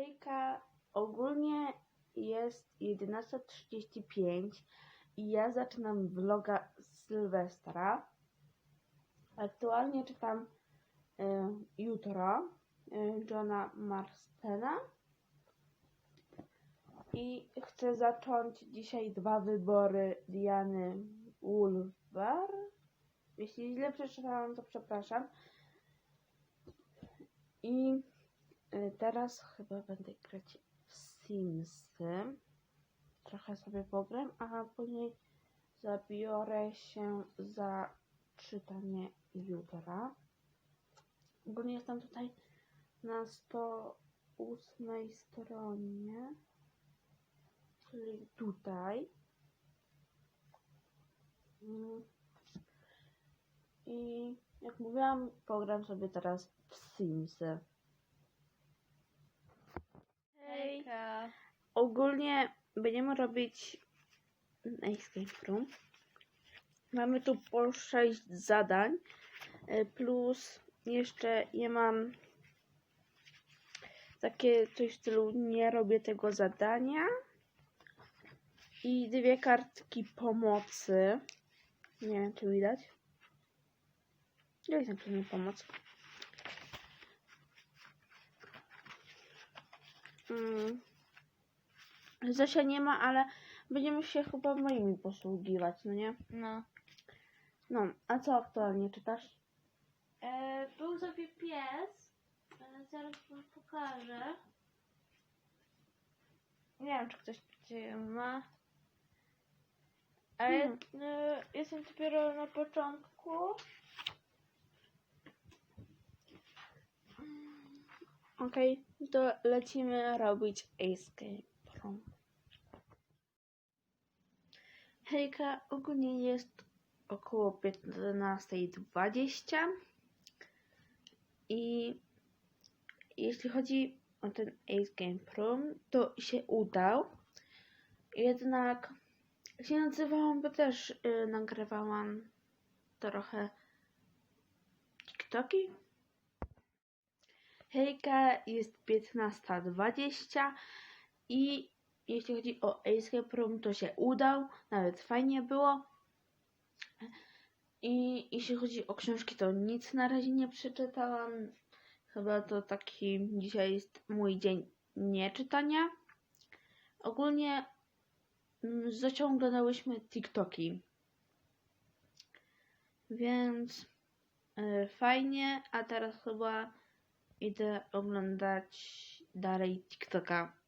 Hejka, ogólnie jest 11.35 i ja zaczynam vloga z Sylwestra. Aktualnie czytam y, jutro y, Johna Marstena i chcę zacząć dzisiaj dwa wybory Diany Woolver. Jeśli źle przeczytałam, to przepraszam. I teraz chyba będę grać w Simsy. Trochę sobie pogram, a później zabiorę się za czytanie jutra. Ogólnie jestem tutaj na 108 stronie, czyli tutaj. Mm. I jak mówiłam, pogram sobie teraz w Simsy. Hej! Hejka. Ogólnie będziemy robić escape room. Mamy tu po 6 zadań, y, plus jeszcze ja mam takie coś w stylu nie robię tego zadania i dwie kartki pomocy. Nie wiem, czy widać. Gdzie jest napisane pomoc? Mm. Zosia nie ma, ale będziemy się chyba moimi posługiwać, no nie? No. No, a co aktualnie czytasz? E, był sobie pies. E, zaraz wam pokażę. Nie wiem, czy ktoś cię ma. Ale Hmm. e, jestem dopiero na początku. Okej, to lecimy robić escape room. Hejka, ogólnie jest około 15.20 i jeśli chodzi o ten escape room, to się udał. Jednak się nadzywałam, bo też y, nagrywałam trochę TikToki. Hejka, jest 15.20 i jeśli chodzi o Escape Room, to się udał, nawet fajnie było. I jeśli chodzi o książki, to nic na razie nie przeczytałam. Chyba to taki dzisiaj jest mój dzień nieczytania. Ogólnie mm, z Zocią oglądałyśmy TikToki. Więc y, fajnie, a teraz chyba idę oglądać dalej TikToka.